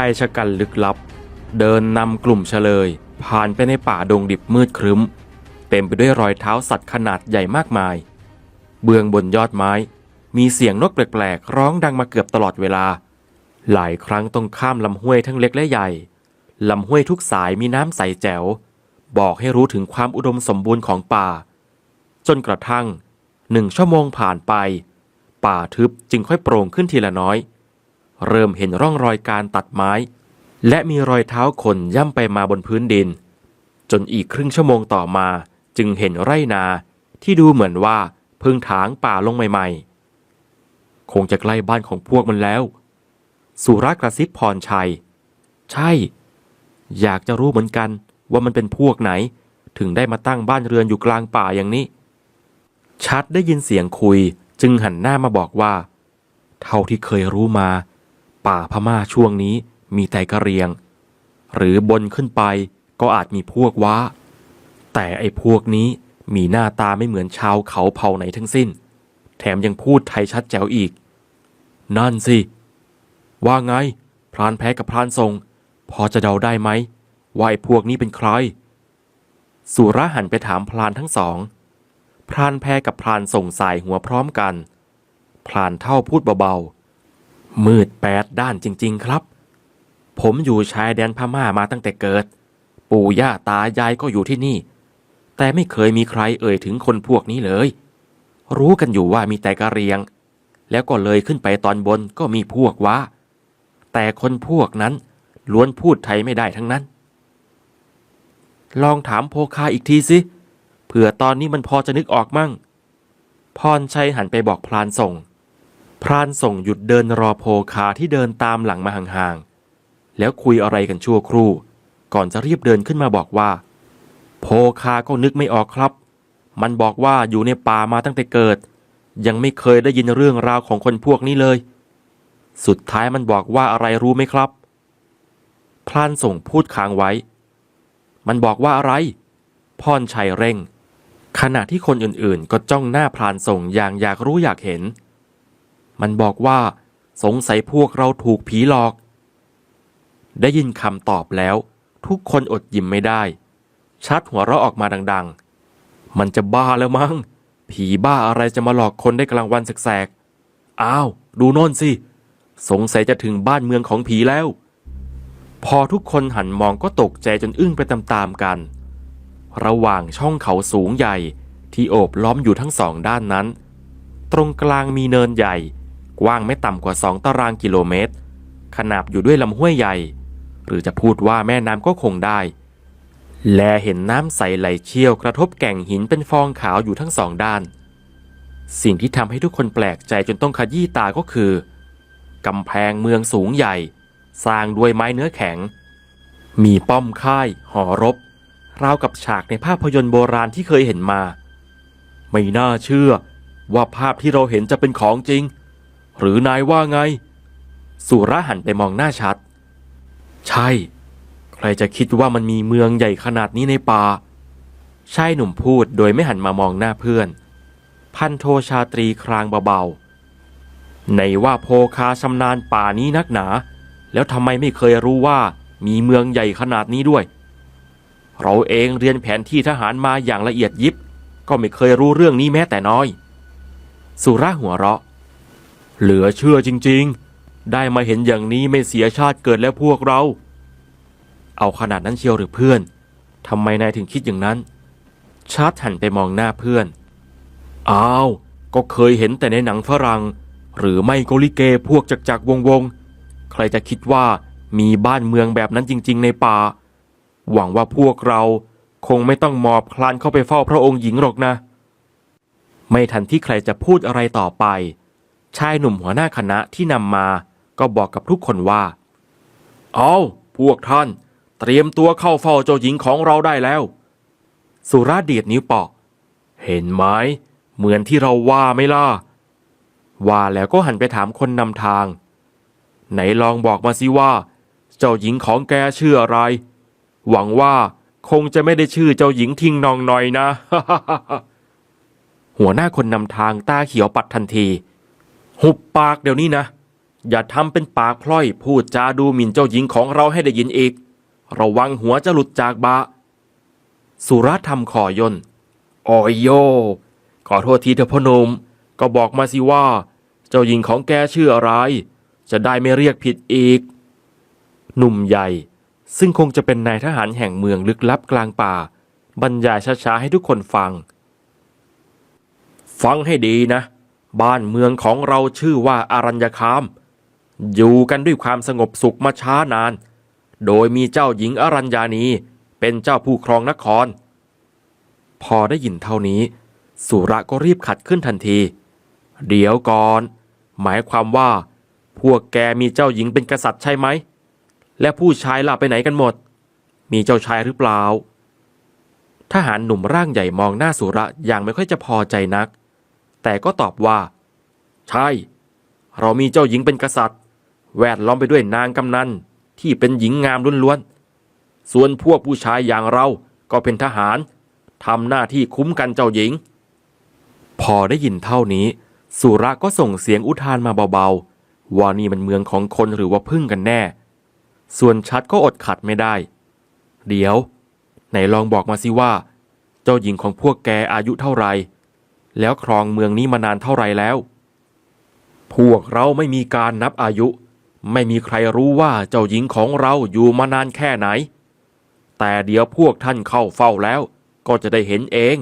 ายชะกันลึกลับ เดินนำกลุ่มเฉลย ผ่านไปในป่าดงดิบมืดครึ้ม เต็มไปด้วยรอยเท้าสัตว์ขนาดใหญ่มากมาย เบื้องบนยอดไม้ มีเสียงนกแปลกๆ ร้องดังมาเกือบตลอดเวลา หลายครั้งต้องข้ามลำห้วยทั้งเล็กและใหญ่ลำห้วยทุกสายมีน้ำใสแจ๋ว บอกให้รู้ถึงความอุดมสมบูรณ์ของป่า จนกระทั่งหนึ่งชั่วโมงผ่านไป ป่าทึบจึงค่อยโปร่งขึ้นทีละน้อย เริ่มเห็นร่องรอยการตัดไม้ และมีรอยเท้าคนย่ำไปมาบนพื้นดิน จนอีกครึ่งชั่วโมงต่อมาจึงเห็นไร่นาที่ดูเหมือนว่าเพิ่งถางป่าลงใหม่ๆ คงจะใกล้บ้านของพวกมันแล้ว สุรากระซิบพรชัย ใช่ อยากจะรู้เหมือนกันว่ามันเป็นพวกไหน ถึงได้มาตั้งบ้านเรือนอยู่กลางป่าอย่างนี้ ชัดได้ยินเสียงคุยจึงหันหน้ามาบอกว่า เท่าที่เคยรู้มา ป่าพม่าช่วงนี้มีแต่กระเรียง หรือบนขึ้นไปก็อาจมีพวกว้า แต่ไอ้พวกนี้มีหน้าตาไม่เหมือนชาวเขาเผ่าไหนทั้งสิ้น แถมยังพูดไทยชัดแจ๋วอีก นั่นสิ ว่าไง พรานแพ้กับพรานทรง พอจะเดาได้ไหมว่าไอ้พวกนี้เป็นใคร สุระหันไปถามพรานทั้งสอง พรานแพ้กับพรานส่งสายหัวพร้อมกัน พรานเท่าพูดเบาๆ มืดแปดด้านจริง ๆ ครับ ผมอยู่ชายแดนพม่ามาตั้งแต่เกิด ปู่ย่าตายายก็อยู่ที่นี่ แต่ไม่เคยมีใครเอ่ยถึงคนพวกนี้เลย รู้กันอยู่ว่ามีแต่กะเรียง แล้วก็เลยขึ้นไปตอนบนก็มีพวกว่า แต่คนพวกนั้นล้วนพูดไทยไม่ได้ทั้งนั้น ลองถามโพคาอีกทีสิเผื่อตอนนี้มันพอจะนึกออกมั่ง พรชัยหันไปบอกพรานส่ง พรานส่งหยุดเดินรอโพคาที่เดินตามหลังมาห่างๆ แล้วคุยอะไรกันชั่วครู่ ก่อนจะรีบเดินขึ้นมาบอกว่า โพคาก็นึกไม่ออกครับ มันบอกว่าอยู่ในป่ามาตั้งแต่เกิด ยังไม่เคยได้ยินเรื่องราวของคนพวกนี้เลย สุดท้ายมันบอกว่าอะไรรู้ไหมครับพลานส่งพูดค้างไว้ มันบอกว่าอะไร พรชัยเร่ง ขณะที่คนอื่นๆ ก็จ้องหน้าพลานส่งอย่างอยากรู้อยากเห็น มันบอกว่า สงสัยพวกเราถูกผีหลอก ได้ยินคำตอบแล้ว ทุกคนอดยิ้มไม่ได้ ชัดหัวเราะออกมาดัง ๆ มันจะบ้าแล้วมั้ง ผีบ้าอะไรจะมาหลอกคนได้กลางวันแสกๆอ้าว ดูโน่นสิ สงสัยจะถึงบ้านเมืองของผีแล้ว พอทุกคนหันมองก็ตกใจจนอึ้งไปตามๆกัน ระหว่างช่องเขาสูงใหญ่ที่โอบล้อมอยู่ทั้งสองด้านนั้น ตรงกลางมีเนินใหญ่ กว้างไม่ต่ำกว่าสองตารางกิโลเมตร ขนาบอยู่ด้วยลำห้วยใหญ่ หรือจะพูดว่าแม่น้ำก็คงได้ แลเห็นน้ำใสไหลเชี่ยวกระทบแก่งหินเป็นฟองขาวอยู่ทั้งสองด้าน สิ่งที่ทำให้ทุกคนแปลกใจจนต้องขยี้ตาก็คือกำแพงเมืองสูงใหญ่ สร้างด้วยไม้เนื้อแข็ง มีป้อมค่าย หอรบ ราวกับฉากในภาพยนตร์โบราณที่เคยเห็นมา ไม่น่าเชื่อว่าภาพที่เราเห็นจะเป็นของจริง หรือนายว่าไง สุระหันไปมองหน้าชัด ใช่ ใครจะคิดว่ามันมีเมืองใหญ่ขนาดนี้ในป่าชายหนุ่มพูดโดยไม่หันมามองหน้าเพื่อน พันโทชาตรีครางเบาๆ ในว่าโพคาชำนาญป่านี้นักหนา แล้วทำไมไม่เคยรู้ว่ามีเมืองใหญ่ขนาดนี้ด้วย เราเองเรียนแผนที่ทหารมาอย่างละเอียดยิบ ก็ไม่เคยรู้เรื่องนี้แม้แต่น้อย สุระหัวเราะ เหลือเชื่อจริงๆ ได้มาเห็นอย่างนี้ไม่เสียชาติเกิดแล้วพวกเรา เอาขนาดนั้นเชียวหรือเพื่อนทำไมนายถึงคิดอย่างนั้น ชาร์ตหันไปมองหน้าเพื่อน อ้าว ก็เคยเห็นแต่ในหนังฝรั่ง หรือไม่ก็ลิเกพวกจักจักวงวงๆใครจะคิดว่ามีบ้านเมืองแบบนั้นจริง ๆ ในป่า หวังว่าพวกเราคงไม่ต้องหมอบคลานเข้าไปเฝ้าพระองค์หญิงหรอกนะ ไม่ทันที่ใครจะพูดอะไรต่อไป ชายหนุ่มหัวหน้าคณะที่นำมาก็บอกกับทุกคนว่า เอาพวกท่าน เตรียมตัวเข้าเฝ้าเจ้าหญิงของเราได้แล้ว สุราเดียดนิ้วปอกเห็นไหมเหมือนที่เราว่าไม่ล่ะ ว่าแล้วก็หันไปถามคนนำทาง ไหนลองบอกมาสิว่า เจ้าหญิงของแกชื่ออะไร หวังว่าคงจะไม่ได้ชื่อเจ้าหญิงทิ้งนองหน่อยนะ หัวหน้าคนนำทางตาเขียวปัดทันที หุบปากเดี๋ยวนี้นะ อย่าทำเป็นปากพล่อยพูดจาดูหมิ่นเจ้าหญิงของเราให้ได้ยินอีก ระวังหัวจะหลุดจากบาสุรธรรมขอย่นโอ้ยโย ขอโทษทีเถอะพนม ก็บอกมาสิว่า เจ้าหญิงของแกชื่ออะไร จะได้ไม่เรียกผิดอีก หนุ่มใหญ่ ซึ่งคงจะเป็นนายทหารแห่งเมืองลึกลับกลางป่า บรรยายช้าๆให้ทุกคนฟัง ฟังให้ดีนะ บ้านเมืองของเราชื่อว่าอารัญญคาม อยู่กันด้วยความสงบสุขมาช้านาน โดยมีเจ้าหญิงอารัญญานีเป็นเจ้าผู้ครองนคร พอได้ยินเท่านี้ สุระก็รีบขัดขึ้นทันที เดี๋ยวก่อน หมายความว่า พวกแกมีเจ้าหญิงเป็นกษัตริย์ใช่ไหม และผู้ชายล่ะไปไหนกันหมด มีเจ้าชายหรือเปล่าทหารหนุ่มร่างใหญ่มองหน้าสุระอย่างไม่ค่อยจะพอใจนัก แต่ก็ตอบว่า ใช่ เรามีเจ้าหญิงเป็นกษัตริย์ แวดล้อมไปด้วยนางกำนันที่เป็นหญิงงามล้วนๆ ส่วนพวกผู้ชายอย่างเราก็เป็นทหารทำหน้าที่คุ้มกันเจ้าหญิง พอได้ยินเท่านี้ สุระก็ส่งเสียงอุทานมาเบาๆ ว่านี่มันเมืองของคนหรือว่าพึ่งกันแน่ ส่วนชัดก็อดขัดไม่ได้ เดี๋ยว ไหนลองบอกมาสิว่า เจ้าหญิงของพวกแกอายุเท่าไหร่ แล้วครองเมืองนี้มานานเท่าไรแล้ว พวกเราไม่มีการนับอายุ ไม่มีใครรู้ว่าเจ้าหญิงของเราอยู่มานานแค่ไหน แต่เดี๋ยวพวกท่านเข้าเฝ้าแล้ว ก็จะได้เห็นเอง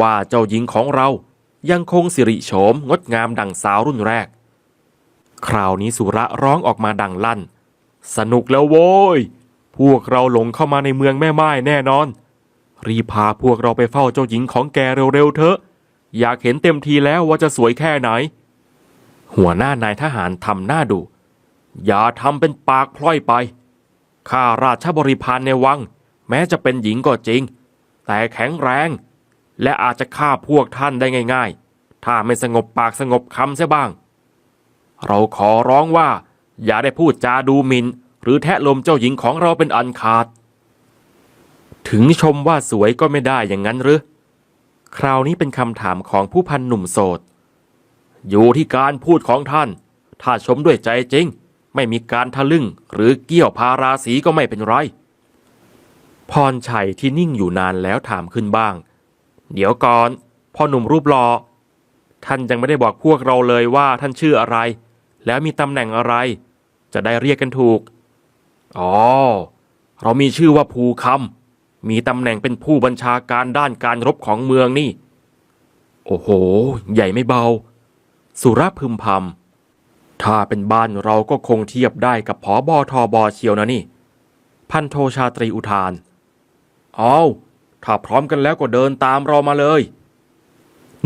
ว่าเจ้าหญิงของเรายังคงสิริโฉมงดงามดังสาวรุ่นแรก คราวนี้สุระร้องออกมาดังลั่น สนุกแล้วโว้ย พวกเราหลงเข้ามาในเมืองแม่ไม้แน่นอน รีบพาพวกเราไปเฝ้าเจ้าหญิงของแกเร็วๆเถอะ อยากเห็นเต็มทีแล้วว่าจะสวยแค่ไหน หัวหน้านายทหารทำหน้าดุอย่าทำเป็นปากพล่อยไป ข้าราชบริพารในวัง แม้จะเป็นหญิงก็จริง แต่แข็งแรง และอาจจะฆ่าพวกท่านได้ง่าย ๆ ถ้าไม่สงบปากสงบคำเสียบ้าง เราขอร้องว่า อย่าได้พูดจาดูหมิน่นหรือแทะลมเจ้าหญิงของเราเป็นอันขาด ถึงชมว่าสวยก็ไม่ได้อย่างนั้นหรือ คราวนี้เป็นคำถามของผู้พันหนุ่มโสด อยู่ที่การพูดของท่าน ถ้าชมด้วยใจจริง ไม่มีการทะลึ่งหรือเกี่ยวพาราสีก็ไม่เป็นไร พรชัยที่นิ่งอยู่นานแล้วถามขึ้นบ้าง เดี๋ยวก่อนพ่อหนุ่มรูปหลอ่อท่านยังไม่ได้บอกพวกเราเลยว่าท่านชื่ออะไร แล้วมีตำแหน่งอะไร จะได้เรียกกันถูก อ๋อ เรามีชื่อว่าภูคำ มีตำแหน่งเป็นผู้บัญชาการด้านการรบของเมืองนี่ โอ้โห ใหญ่ไม่เบา สุรพึมพำถ้าเป็นบ้านเราก็คงเทียบได้กับผอบอทอบอเชียวนะนี่ พันโทชาตรีอุทาน เอาถ้าพร้อมกันแล้วก็เดินตามเรามาเลย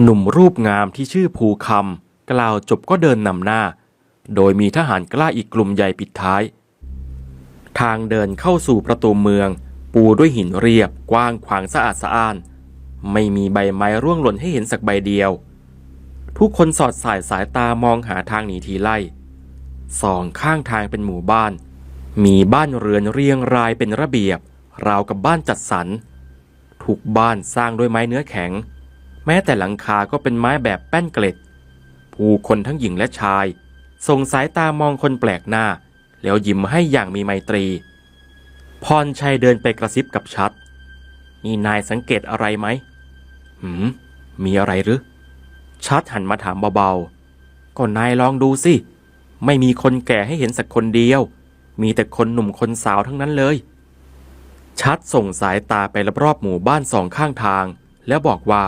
หนุ่มรูปงามที่ชื่อภูคำกล่าวจบก็เดินนำหน้า โดยมีทหารกล้าอีกกลุ่มใหญ่ปิดท้าย ทางเดินเข้าสู่ประตูเมือง ปูด้วยหินเรียบกว้างขวางสะอาดสะอ้าน ไม่มีใบไม้ร่วงหล่นให้เห็นสักใบเดียว ทุกคนสอดสายสายตามองหาทางหนีทีไล่สองข้างทางเป็นหมู่บ้าน มีบ้านเรือนเรียงรายเป็นระเบียบ ราวกับบ้านจัดสรรทุกบ้านสร้างด้วยไม้เนื้อแข็ง แม้แต่หลังคาก็เป็นไม้แบบแป้นเกล็ด ผู้คนทั้งหญิงและชายส่งสายตามองคนแปลกหน้า แล้วยิ้มให้อย่างมีไมตรี พรชัยเดินไปกระซิบกับชัด นี่นายสังเกตอะไรไหม หืม มีอะไรหรือ ชัดหันมาถามเบาๆ ก็นายลองดูสิ ไม่มีคนแก่ให้เห็นสักคนเดียว มีแต่คนหนุ่มคนสาวทั้งนั้นเลย ชัดส่งสายตาไปรอบๆหมู่บ้านสองข้างทาง แล้วบอกว่า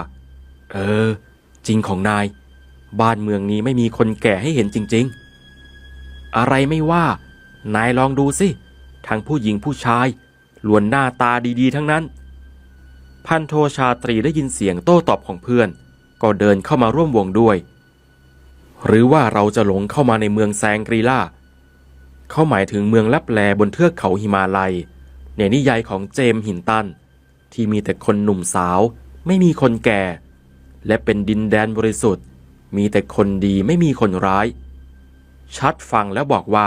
เออ จริงของนาย บ้านเมืองนี้ไม่มีคนแก่ให้เห็นจริง ๆ อะไรไม่ว่า นายลองดูสิ ทั้งผู้หญิงผู้ชายล้วนหน้าตาดีๆ ทั้งนั้น พันโทชาตรีได้ยินเสียงโต้ตอบของเพื่อน ก็เดินเข้ามาร่วมวงด้วย หรือว่าเราจะหลงเข้ามาในเมืองแซงกรีล่าเขาหมายถึงเมืองลับแลบนเทือกเขาหิมาลัย ในนิยายของเจมส์หินตัน ที่มีแต่คนหนุ่มสาว ไม่มีคนแก่ และเป็นดินแดนบริสุทธิ์ มีแต่คนดีไม่มีคนร้าย ชัดฟังแล้วบอกว่า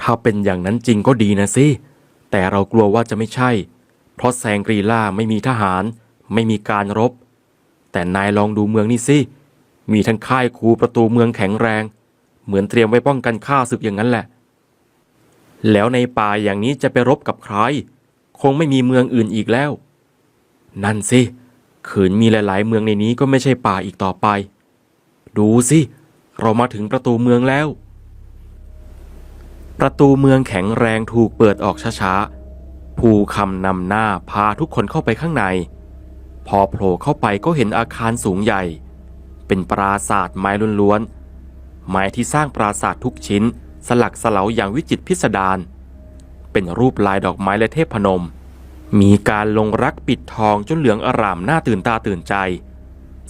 ถ้าเป็นอย่างนั้นจริงก็ดีนะสิ แต่เรากลัวว่าจะไม่ใช่ เพราะแซงกรีล่าไม่มีทหาร ไม่มีการรบ แต่นายลองดูเมืองนี่สิ มีทั้งค่ายคูประตูเมืองแข็งแรง เหมือนเตรียมไว้ป้องกันข้าศึกอย่างนั้นแหละ แล้วในป่าอย่างนี้จะไปรบกับใคร คงไม่มีเมืองอื่นอีกแล้ว นั่นสิ ขืนมีหลาย ๆ เมืองในนี้ก็ไม่ใช่ป่าอีกต่อไป ดูสิ เรามาถึงประตูเมืองแล้ว ประตูเมืองแข็งแรงถูกเปิดออกช้าๆ ภูคำนำหน้าพาทุกคนเข้าไปข้างใน พอโผล่เข้าไปก็เห็นอาคารสูงใหญ่ เป็นปราสาทไม้ล้วนๆ ไม้ที่สร้างปราสาททุกชิ้น สลักสลาอย่างวิจิตรพิสดารเป็นรูปลายดอกไม้และเทพพนม มีการลงรักปิดทองจนเหลืองอร่ามน่าตื่นตาตื่นใจ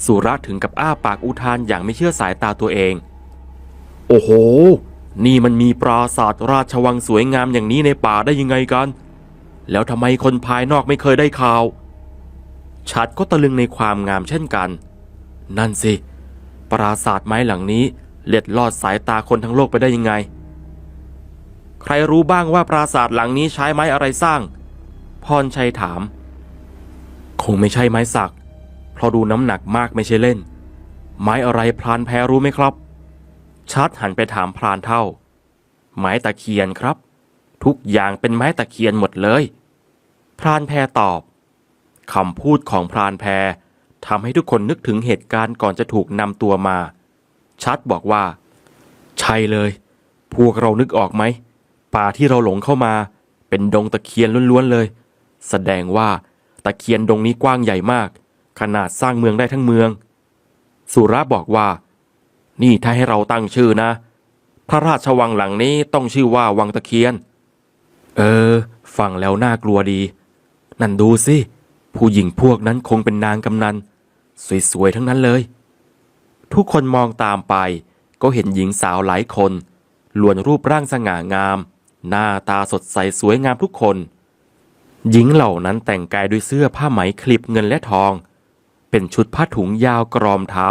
สุระถึงกับอ้าปากอุทานอย่างไม่เชื่อสายตาตัวเอง โอ้โห นี่มันมีปราสาทราชวังสวยงามอย่างนี้ในป่าได้ยังไงกัน แล้วทำไมคนภายนอกไม่เคยได้ข่าวชัดก็ตะลึงในความงามเช่นกัน นั่นสิ ปราสาทไม้หลังนี้เล็ดลอดสายตาคนทั้งโลกไปได้ยังไง ใครรู้บ้างว่าปราสาทหลังนี้ใช้ไม้อะไรสร้าง พรชัยถาม คงไม่ใช่ไม้สัก เพราะดูน้ำหนักมากไม่ใช่เล่น ไม้อะไรพรานแพรรู้ไหมครับ ชัดหันไปถามพรานเท่า ไม้ตะเคียนครับ ทุกอย่างเป็นไม้ตะเคียนหมดเลย พรานแพรตอบคำพูดของพรานแพรทำให้ทุกคนนึกถึงเหตุการณ์ก่อนจะถูกนำตัวมา ชัดบอกว่า ใช่เลย พวกเรานึกออกไหม ป่าที่เราหลงเข้ามา เป็นดงตะเคียนล้วนๆเลย แสดงว่าตะเคียนดงนี้กว้างใหญ่มาก ขนาดสร้างเมืองได้ทั้งเมือง สุระบอกว่า นี่ถ้าให้เราตั้งชื่อนะ พระราชวังหลังนี้ต้องชื่อว่าวังตะเคียน เออ ฟังแล้วน่ากลัวดี นั่นดูสิ ผู้หญิงพวกนั้นคงเป็นนางกำนัน สวยๆทั้งนั้นเลย ทุกคนมองตามไป ก็เห็นหญิงสาวหลายคนล้วนรูปร่างสง่างาม หน้าตาสดใสสวยงามทุกคน หญิงเหล่านั้นแต่งกายด้วยเสื้อผ้าไหมคลิปเงินและทอง เป็นชุดผ้าถุงยาวกรอมเท้า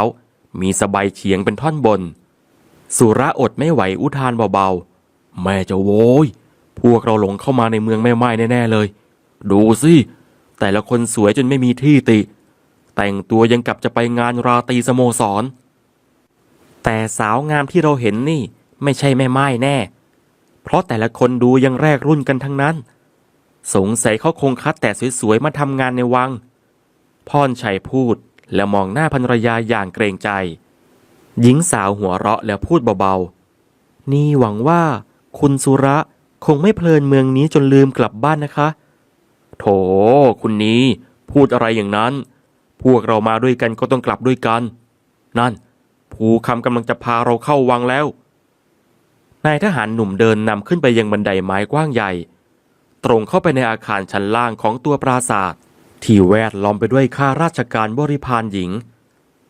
มีสบายเฉียงเป็นท่อนบน สุระอดไม่ไหวอุทานเบาๆ แม่จะโว้ย พวกเราหลงเข้ามาในเมืองแม่ไม้แน่ๆเลย ดูสิ แต่ละคนสวยจนไม่มีที่ติ แต่งตัวยังกับจะไปงานราตรีสโมสร แต่สาวงามที่เราเห็นนี่ ไม่ใช่แม่ไม้แน่ เพราะแต่ละคนดูยังแรกรุ่นกันทั้งนั้น สงสัยเขาคงคัดแต่สวยๆมาทำงานในวัง พรชัยพูด แล้วมองหน้าภรรยาอย่างเกรงใจ หญิงสาวหัวเราะแล้วพูดเบาๆ นี่หวังว่าคุณสุระคงไม่เพลินเมืองนี้จนลืมกลับบ้านนะคะ โถ คุณนี้ พูดอะไรอย่างนั้น พวกเรามาด้วยกันก็ต้องกลับด้วยกัน นั่น ภูคำกำลังจะพาเราเข้าวังแล้ว นายทหารหนุ่มเดินนำขึ้นไปยังบันไดไม้กว้างใหญ่ ตรงเข้าไปในอาคารชั้นล่างของตัวปราสาท ที่แวดล้อมไปด้วยข้าราชการบริพารหญิง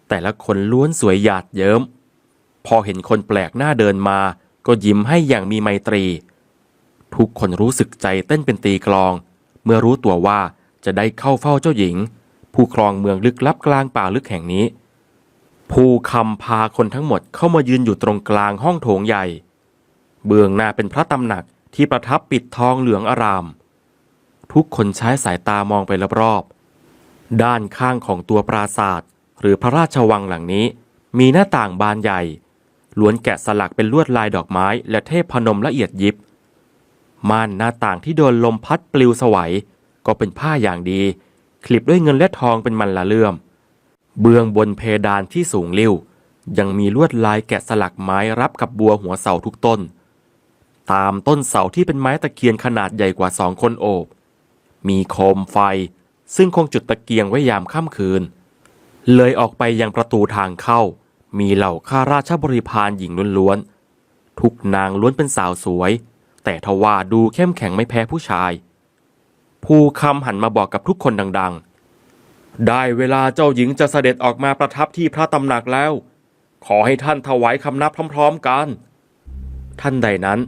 แต่ละคนล้วนสวยหยาดเยิ้ม พอเห็นคนแปลกหน้าเดินมาก็ยิ้มให้อย่างมีไมตรี ทุกคนรู้สึกใจเต้นเป็นตีกลอง เมื่อรู้ตัวว่าจะได้เข้าเฝ้าเจ้าหญิง ผู้ครองเมืองลึกลับกลางป่าลึกแห่งนี้ ภูคำพาคนทั้งหมดเข้ามายืนอยู่ตรงกลางห้องโถงใหญ่ เบื้องหน้าเป็นพระตำหนักที่ประทับปิดทองเหลืองอาราม ทุกคนใช้สายตามองไปรอบๆ ด้านข้างของตัวปราศาสตร์หรือพระราชวังหลังนี้ มีหน้าต่างบานใหญ่ ล้วนแกะสลักเป็นลวดลายดอกไม้ และเทพพนมละเอียดยิบ ม่านหน้าต่างที่โดนลมพัดปลิวสวัย ก็เป็นผ้าอย่างดี คลิปด้วยเงินและทองเป็นมันละเลื่อม เบื้องบนเพดานที่สูงลิ่วยังมีลวดลายแกะสลักไม้รับกับบัวหัวเสาทุกต้น ตามต้นเสาที่เป็นไม้ตะเคียนขนาดใหญ่กว่าสองคนโอบ มีโคมไฟ ซึ่งคงจุดตะเกียงไว้ยามค่ำคืน เลยออกไปยังประตูทางเข้า มีเหล่าข้าราชบริพารหญิงล้วนๆ ทุกนางล้วนเป็นสาวสวย แต่ทว่าดูเข้มแข็งไม่แพ้ผู้ชายผู้คำหันมาบอกกับทุกคนดัง ๆ ได้เวลาเจ้าหญิงจะเสด็จออกมาประทับที่พระตำหนักแล้ว ขอให้ท่านถวายคำนับพร้อม ๆ กัน ท่านใดนั้น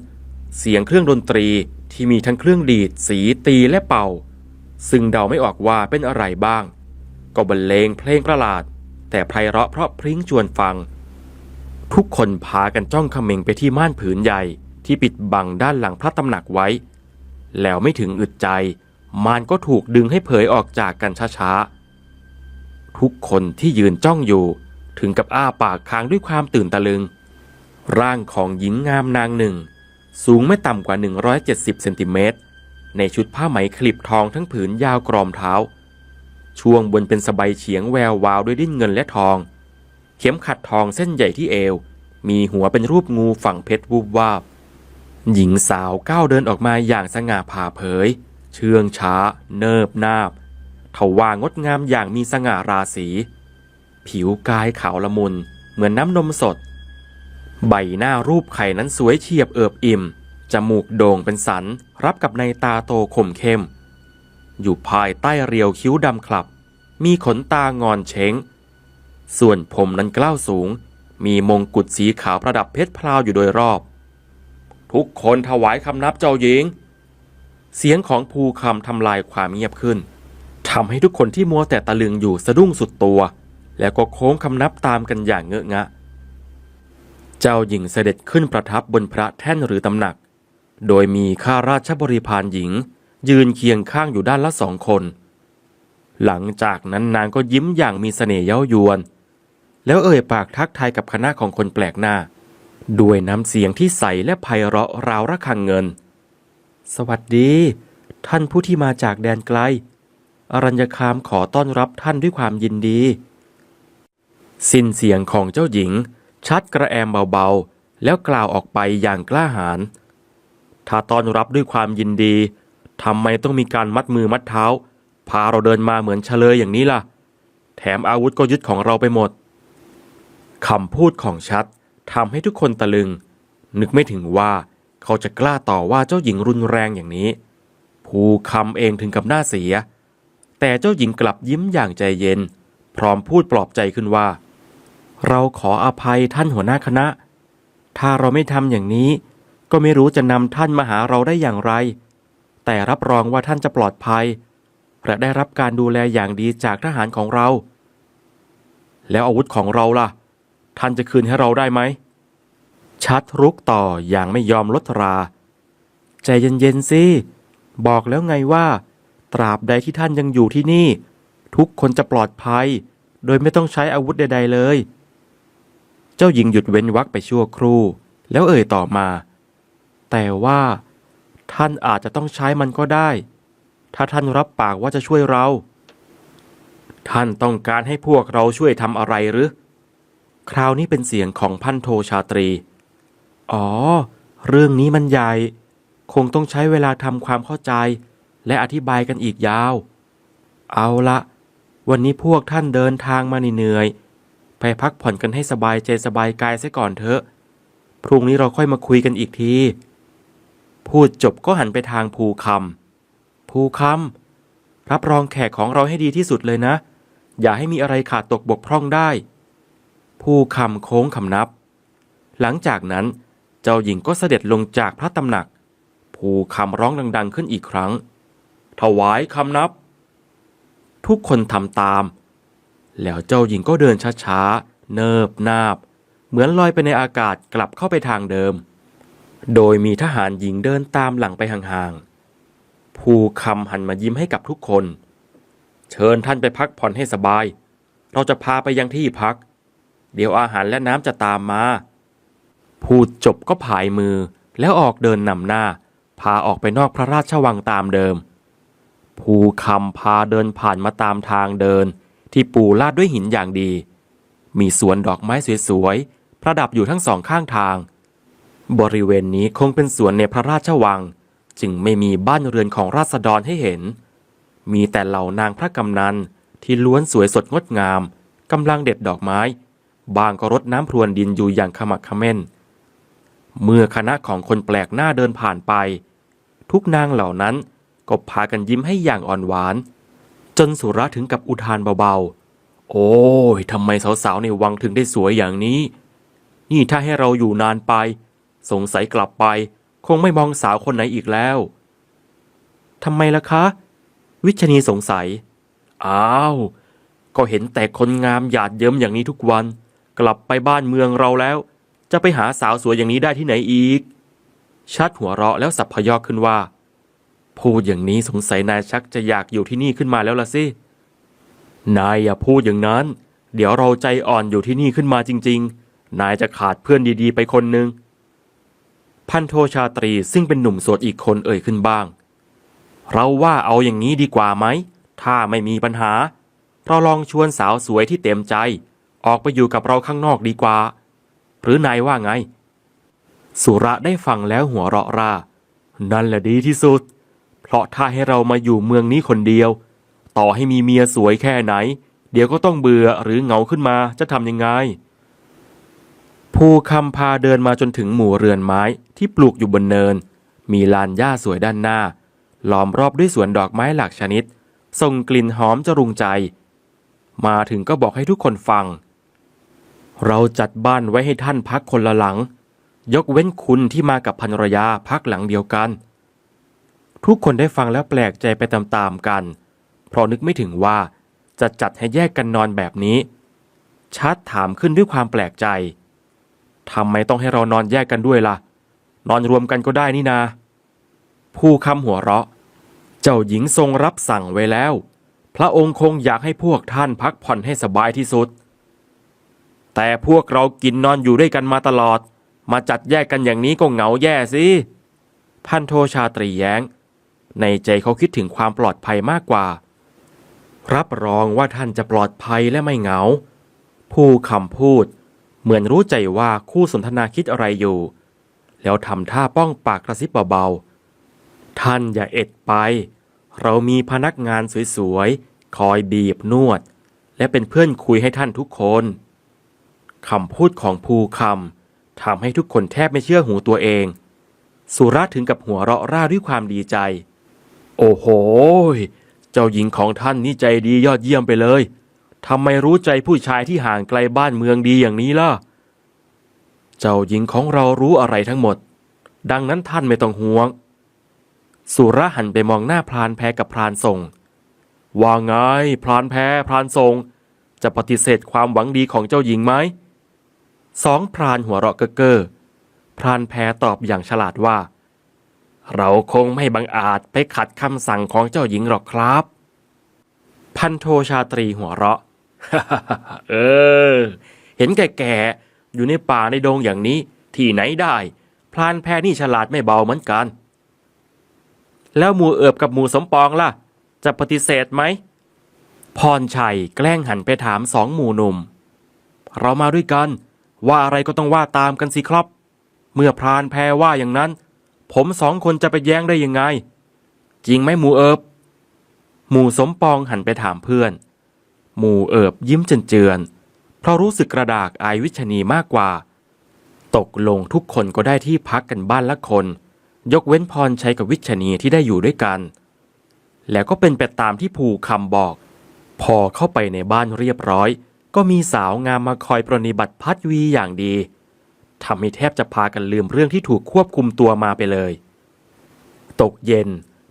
เสียงเครื่องดนตรี ที่มีทั้งเครื่องดีด สีตีและเป่า ซึ่งเดาไม่ออกว่าเป็นอะไรบ้าง ก็บรรเลงเพลงประหลาด แต่ไพเราะเพราะพริ้งชวนฟัง ทุกคนพากันจ้องเขม็งไปที่ม่านผืนใหญ่ที่ปิดบังด้านหลังพระตำหนักไว้ แล้วไม่ถึงอึดใจ ม่านก็ถูกดึงให้เผยออกจากกันช้าๆ ทุกคนที่ยืนจ้องอยู่ถึงกับอ้าปากค้างด้วยความตื่นตะลึง ร่างของหญิงงามนางหนึ่ง สูงไม่ต่ำกว่า 170เซนติเมตรในชุดผ้าไหมคลิปทองทั้งผืนยาวกรอมเท้า ช่วงบนเป็นสบายเฉียงแวววาวด้วยดิ้นเงินและทอง เข็มขัดทองเส้นใหญ่ที่เอว มีหัวเป็นรูปงูฝั่งเพชรวูบวาบ หญิงสาวก้าวเดินออกมาอย่างสง่าผ่าเผย เชื่องช้า เนิบนาบทว่างดงามอย่างมีสง่าราศี ผิวกายขาวละมุน เหมือนน้ำนมสด ใบหน้ารูปไข่นั้นสวยเฉียบเอิบอิ่ม จมูกโด่งเป็นสัน รับกับในตาโตคมเข้ม อยู่ภายใต้เรียวคิ้วดำคลับ มีขนตางอนเช้ง ส่วนผมนั้นกล้าวสูง มีมงกุฎสีขาวประดับเพชรพลาวอยู่โดยรอบ ทุกคนถวายคำนับเจ้าหญิง เสียงของภูคำทำลายความเงียบขึ้นทำให้ทุกคนที่มัวแต่ตะลึงอยู่สะดุ้งสุดตัว แล้วก็โค้งคำนับตามกันอย่างเงอะงะ เจ้าหญิงเสด็จขึ้นประทับบนพระแท่นหรือตำหนัก โดยมีข้าราชบริพารหญิง ยืนเคียงข้างอยู่ด้านละสองคน หลังจากนั้นนางก็ยิ้มอย่างมีเสน่ห์เย้ายวน แล้วเอ่ยปากทักทายกับคณะของคนแปลกหน้า ด้วยน้ำเสียงที่ใสและไพเราะราวระฆังเงิน สวัสดี ท่านผู้ที่มาจากแดนไกล อรัญญคามขอต้อนรับท่านด้วยความยินดี สิ้นเสียงของเจ้าหญิง ชัดกระแอมเบาๆ แล้วกล่าวออกไปอย่างกล้าหาญถ้าตอนรับด้วยความยินดีทำไมต้องมีการมัดมือมัดเท้า พาเราเดินมาเหมือนเฉลยอย่างนี้ล่ะ แถมอาวุธก็ยึดของเราไปหมดคำพูดของชัดทำให้ทุกคนตะลึง นึกไม่ถึงว่าเขาจะกล้าต่อว่าเจ้าหญิงรุนแรงอย่างนี้ ภูคำเองถึงกับหน้าเสีย แต่เจ้าหญิงกลับยิ้มอย่างใจเย็น พร้อมพูดปลอบใจขึ้นว่า เราขออภัยท่านหัวหน้าคณะ ถ้าเราไม่ทำอย่างนี้ ก็ไม่รู้จะนำท่านมาหาเราได้อย่างไร แต่รับรองว่าท่านจะปลอดภัย และได้รับการดูแลอย่างดีจากทหารของเรา แล้วอาวุธของเราล่ะ ท่านจะคืนให้เราได้ไหม ชัดรุกต่ออย่างไม่ยอมลดรา ใจเย็นๆสิบอกแล้วไงว่า ตราบใดที่ท่านยังอยู่ที่นี่ ทุกคนจะปลอดภัย โดยไม่ต้องใช้อาวุธใด ๆ เลย เจ้าหญิงหยุดเว้นวักไปชั่วครู่ แล้วเอ่ยต่อมา แต่ว่า ท่านอาจจะต้องใช้มันก็ได้ ถ้าท่านรับปากว่าจะช่วยเรา ท่านต้องการให้พวกเราช่วยทำอะไรหรือ คราวนี้เป็นเสียงของพันโทชาตรี อ๋อ เรื่องนี้มันใหญ่ คงต้องใช้เวลาทำความเข้าใจ และอธิบายกันอีกยาว เอาละวันนี้พวกท่านเดินทางมาเหนื่อยๆ ไปพักผ่อนกันให้สบายใจสบายกายซะก่อนเถอะ พรุ่งนี้เราค่อยมาคุยกันอีกที พูดจบก็หันไปทางภูคำภูคำรับรองแขกของเราให้ดีที่สุดเลยนะ อย่าให้มีอะไรขาดตกบกพร่องได้ผูคำโค้งคำนับ หลังจากนั้นเจ้าหญิงก็เสด็จลงจากพระตำหนักผูคำร้องดัง ๆ ขึ้นอีกครั้ง ถวายคำนับ ทุกคนทำตาม แล้วเจ้าหญิงก็เดินช้าๆ เนิบนาบ เหมือนลอยไปในอากาศกลับเข้าไปทางเดิม โดยมีทหารหญิงเดินตามหลังไปห่างๆผู้คำหันมายิ้มให้กับทุกคน เชิญท่านไปพักผ่อนให้สบาย เราจะพาไปยังที่พัก เดี๋ยวอาหารและน้ำจะตามมา พูดจบก็ผายมือแล้วออกเดินนำหน้า พาออกไปนอกพระราชวังตามเดิม ภูคำพาเดินผ่านมาตามทางเดิน ที่ปูลาดด้วยหินอย่างดี มีสวนดอกไม้สวยๆ ประดับอยู่ทั้งสองข้างทาง บริเวณนี้คงเป็นสวนในพระราชวัง จึงไม่มีบ้านเรือนของราษฎรให้เห็น มีแต่เหล่านางพระกำนันที่ล้วนสวยสดงดงามกำลังเด็ดดอกไม้ บางก็รดน้ำพรวนดินอยู่อย่างขมักเขม้น เมื่อคณะของคนแปลกหน้าเดินผ่านไป ทุกนางเหล่านั้นก็พากันยิ้มให้อย่างอ่อนหวาน จนสุระถึงกับอุทานเบาๆ โอ้ยทำไมสาวๆในวังถึงได้สวยอย่างนี้ นี่ถ้าให้เราอยู่นานไป สงสัยกลับไป คงไม่มองสาวคนไหนอีกแล้วทำไมล่ะคะ วิชนีสงสัย อ้าว ก็เห็นแต่คนงามหยาดเยิ้มอย่างนี้ทุกวัน กลับไปบ้านเมืองเราแล้ว จะไปหาสาวสวยอย่างนี้ได้ที่ไหนอีก ชัดหัวเราะแล้วสับพยอกขึ้นว่า พูดอย่างนี้สงสัยนายชักจะอยากอยู่ที่นี่ขึ้นมาแล้วล่ะสิ นายอย่าพูดอย่างนั้น เดี๋ยวเราใจอ่อนอยู่ที่นี่ขึ้นมาจริงนายจะขาดเพื่อนดีๆ ไปคนหนึ่งพันโทชาตรีซึ่งเป็นหนุ่มโสดอีกคนเอ่ยขึ้นบ้าง เราว่าเอาอย่างนี้ดีกว่าไหม ถ้าไม่มีปัญหา เราลองชวนสาวสวยที่เต็มใจ ออกไปอยู่กับเราข้างนอกดีกว่า หรือนายว่าไง สุระได้ฟังแล้วหัวเราะร่า นั่นแหละดีที่สุด เพราะถ้าให้เรามาอยู่เมืองนี้คนเดียว ต่อให้มีเมียสวยแค่ไหน เดี๋ยวก็ต้องเบื่อหรือเหงาขึ้นมาจะทำยังไงภูคำพาเดินมาจนถึงหมู่เรือนไม้ที่ปลูกอยู่บนเนิน มีลานหญ้าสวยด้านหน้า ล้อมรอบด้วยสวนดอกไม้หลากชนิด ส่งกลิ่นหอมจรุงใจ มาถึงก็บอกให้ทุกคนฟัง เราจัดบ้านไว้ให้ท่านพักคนละหลัง ยกเว้นคุณที่มากับภรรยาพักหลังเดียวกัน ทุกคนได้ฟังแล้วแปลกใจไปตามๆกัน เพราะนึกไม่ถึงว่าจะจัดให้แยกกันนอนแบบนี้ชัดถามขึ้นด้วยความแปลกใจทำไมต้องให้เรานอนแยกกันด้วยล่ะ นอนรวมกันก็ได้นี่นา ผู้คำหัวเราะ เจ้าหญิงทรงรับสั่งไว้แล้ว พระองค์คงอยากให้พวกท่านพักผ่อนให้สบายที่สุด แต่พวกเรากินนอนอยู่ด้วยกันมาตลอด มาจัดแยกกันอย่างนี้ก็เหงาแย่สิ พันโทชาตรีแย้ง ในใจเขาคิดถึงความปลอดภัยมากกว่า รับรองว่าท่านจะปลอดภัยและไม่เหงา ผู้คำพูด เหมือนรู้ใจว่าคู่สนทนาคิดอะไรอยู่ แล้วทำท่าป้องปากกระซิบเบาๆ ท่านอย่าเอ็ดไป เรามีพนักงานสวยๆ คอยบีบนวด และเป็นเพื่อนคุยให้ท่านทุกคนคำพูดของภูคำทำให้ทุกคนแทบไม่เชื่อหูตัวเอง สุระถึงกับหัวเราะร่าด้วยความดีใจ โอ้โห เจ้าหญิงของท่านนี่ใจดียอดเยี่ยมไปเลย ทำไมรู้ใจผู้ชายที่ห่างไกลบ้านเมืองดีอย่างนี้ล่ะ เจ้าหญิงของเรารู้อะไรทั้งหมด ดังนั้นท่านไม่ต้องห่วง สุระหันไปมองหน้าพรานแพกับพรานทรงว่าไงพรานแพพรานทรง จะปฏิเสธความหวังดีของเจ้าหญิงไหม สองพรานหัวเราะเก้อเก้อพรานแพตอบอย่างฉลาดว่า เราคงไม่บังอาจไปขัดคำสั่งของเจ้าหญิงหรอกครับ พันโทชาตรีหัวเราะ เออ เห็นแก่ๆอยู่ในป่าในดงอย่างนี้ ที่ไหนได้ พลานแพนี่ฉลาดไม่เบาเหมือนกัน แล้วหมูเอิบกับหมูสมปองล่ะ จะปฏิเสธไหม พรชัยแกล้งหันไปถามสองหมู่หนุ่ม เรามาด้วยกัน ว่าอะไรก็ต้องว่าตามกันสิครับ เมื่อพรานแพว่าอย่างนั้น ผมสองคนจะไปแย้งได้ยังไง จริงไหมหมูเอิบ หมูสมปองหันไปถามเพื่อน หมูเอิบยิ้มเจือนๆเพราะรู้สึกกระดากอายวิชนีมากกว่า ตกลงทุกคนก็ได้ที่พักกันบ้านละคน ยกเว้นพรชัยกับวิชนีที่ได้อยู่ด้วยกัน แล้วก็เป็นไปตามที่ภูคำบอก พอเข้าไปในบ้านเรียบร้อย ก็มีสาวงามมาคอยปรนิบัติพัดวีอย่างดี ทำให้แทบจะพากันลืมเรื่องที่ถูกควบคุมตัวมาไปเลย ตกเย็น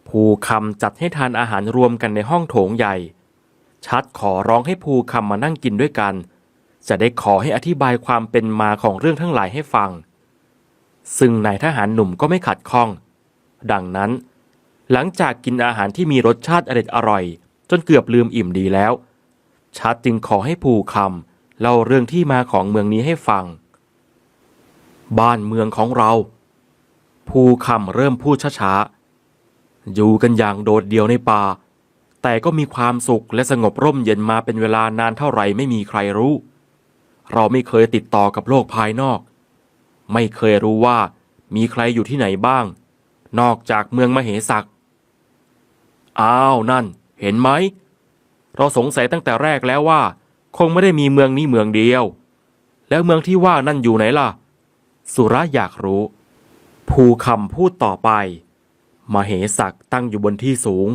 ภูคำจัดให้ทานอาหารรวมกันในห้องโถงใหญ่ ชัดขอร้องให้ภูคำมานั่งกินด้วยกัน จะได้ขอให้อธิบายความเป็นมาของเรื่องทั้งหลายให้ฟัง ซึ่งนายทหารหนุ่มก็ไม่ขัดข้อง ดังนั้น หลังจากกินอาหารที่มีรสชาติอร่อยอร่อย จนเกือบลืมอิ่มดีแล้ว ชัดจึงขอให้ภูคำเล่าเรื่องที่มาของเมืองนี้ให้ฟัง บ้านเมืองของเรา ภูคำเริ่มพูดช้าๆ อยู่กันอย่างโดดเดี่ยวในป่า แต่ก็มีความสุขและสงบร่มเย็นมาเป็นเวลานานเท่าไหร่ไม่มีใครรู้ เราไม่เคยติดต่อกับโลกภายนอก ไม่เคยรู้ว่ามีใครอยู่ที่ไหนบ้าง นอกจากเมืองมเหสักอ้าวนั่น เห็นไหม เราสงสัยตั้งแต่แรกแล้วว่า คงไม่ได้มีเมืองนี้เมืองเดียว แล้วเมืองที่ว่านั่นอยู่ไหนล่ะ สุระอยากรู้ ภูคำพูดต่อไป มเหสักตั้งอยู่บนที่สูง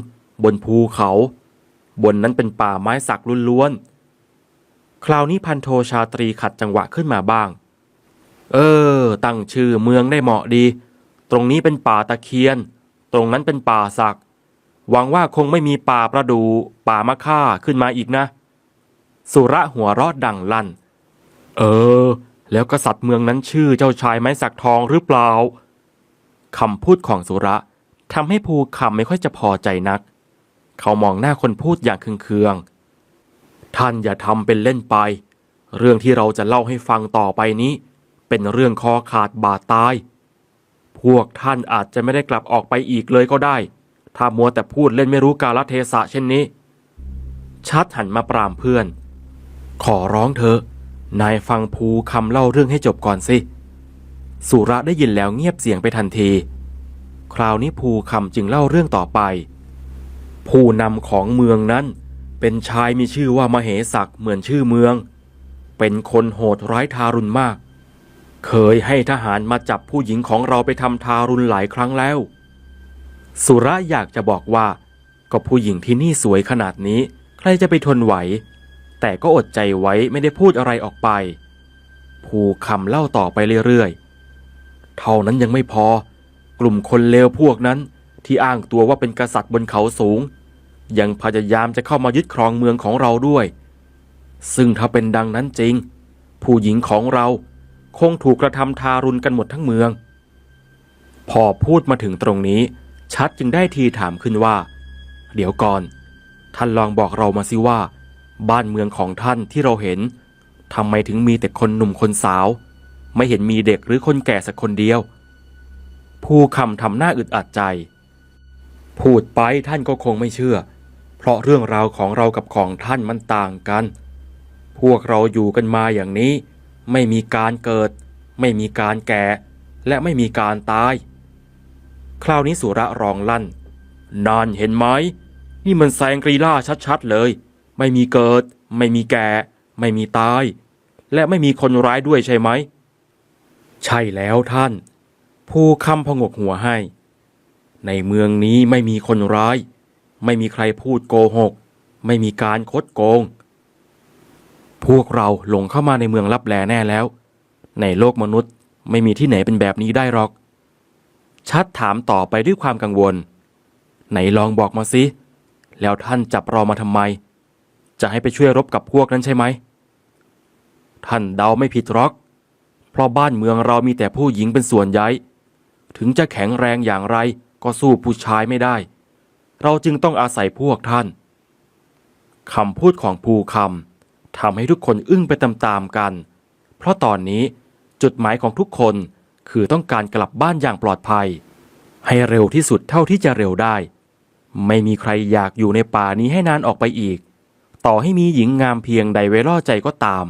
บนภูเขา บนนั้นเป็นป่าไม้สักล้วนๆ คราวนี้พันโทชาตรีขัดจังหวะขึ้นมาบ้าง เออ ตั้งชื่อเมืองได้เหมาะดี ตรงนี้เป็นป่าตะเคียน ตรงนั้นเป็นป่าสัก หวังว่าคงไม่มีป่าประดู ป่ามะค่าขึ้นมาอีกนะ สุระหัวเราะดังลั่น เออ แล้วกษัตริย์เมืองนั้นชื่อเจ้าชายไม้สักทองหรือเปล่าคำพูดของสุระทำให้ภูคำไม่ค่อยจะพอใจนัก เขามองหน้าคนพูดอย่างเคืองๆท่านอย่าทำเป็นเล่นไป เรื่องที่เราจะเล่าให้ฟังต่อไปนี้ เป็นเรื่องคอขาดบาดตาย พวกท่านอาจจะไม่ได้กลับออกไปอีกเลยก็ได้ ถ้ามัวแต่พูดเล่นไม่รู้กาลเทศะเช่นนี้ ชัดหันมาปรามเพื่อน ขอร้องเธอ นายฟังภูคำเล่าเรื่องให้จบก่อนสิ สุระได้ยินแล้วเงียบเสียงไปทันที คราวนี้ภูคำจึงเล่าเรื่องต่อไป ผู้นำของเมืองนั้น เป็นชายมีชื่อว่ามเหศักเหมือนชื่อเมือง เป็นคนโหดร้ายทารุณมาก เคยให้ทหารมาจับผู้หญิงของเราไปทำทารุณหลายครั้งแล้ว สุระอยากจะบอกว่า ก็ผู้หญิงที่นี่สวยขนาดนี้ ใครจะไปทนไหว แต่ก็อดใจไว้ไม่ได้พูดอะไรออกไป ภูคำเล่าต่อไปเรื่อยๆ เท่านั้นยังไม่พอ กลุ่มคนเลวพวกนั้นที่อ้างตัวว่าเป็นกษัตริย์บนเขาสูง ยังพยายามจะเข้ามายึดครองเมืองของเราด้วย ซึ่งถ้าเป็นดังนั้นจริง ผู้หญิงของเราคงถูกกระทำทารุณกันหมดทั้งเมือง พอพูดมาถึงตรงนี้ ชัดจึงได้ทีถามขึ้นว่า เดี๋ยวก่อน ท่านลองบอกเรามาสิว่า บ้านเมืองของท่านที่เราเห็นทำไมถึงมีแต่คนหนุ่มคนสาว ไม่เห็นมีเด็กหรือคนแก่สักคนเดียว ผู้คำทำหน้าอึดอัดใจ พูดไปท่านก็คงไม่เชื่อ เพราะเรื่องราวของเรากับของท่านมันต่างกัน พวกเราอยู่กันมาอย่างนี้ ไม่มีการเกิด ไม่มีการแก่ และไม่มีการตาย คราวนี้สุระร้องลั่น นานเห็นไหม นี่มันแซงกรีล่าชัดๆเลย ไม่มีเกิด ไม่มีแก่ ไม่มีตาย และไม่มีคนร้ายด้วยใช่ไหม ใช่แล้วท่าน ผู้คำพงกหัวให้ ในเมืองนี้ไม่มีคนร้าย ไม่มีใครพูดโกหก ไม่มีการคดโกง พวกเราหลงเข้ามาในเมืองลับแลแน่แล้ว ในโลกมนุษย์ไม่มีที่ไหนเป็นแบบนี้ได้หรอก ชัดถามต่อไปด้วยความกังวล ไหนลองบอกมาสิ แล้วท่านจับเรามาทำไม จะให้ไปช่วยรบกับพวกนั้นใช่ไหม ท่านเดาไม่ผิดหรอก เพราะบ้านเมืองเรามีแต่ผู้หญิงเป็นส่วนใหญ่ ถึงจะแข็งแรงอย่างไรก็สู้ผู้ชายไม่ได้ เราจึงต้องอาศัยพวกท่าน คำพูดของภูคำทำให้ทุกคนอึ้งไปตามๆกัน เพราะตอนนี้จุดหมายของทุกคนคือต้องการกลับบ้านอย่างปลอดภัย ให้เร็วที่สุดเท่าที่จะเร็วได้ ไม่มีใครอยากอยู่ในป่านี้ให้นานออกไปอีก ต่อให้มีหญิงงามเพียงใดไว้ล่อใจก็ตาม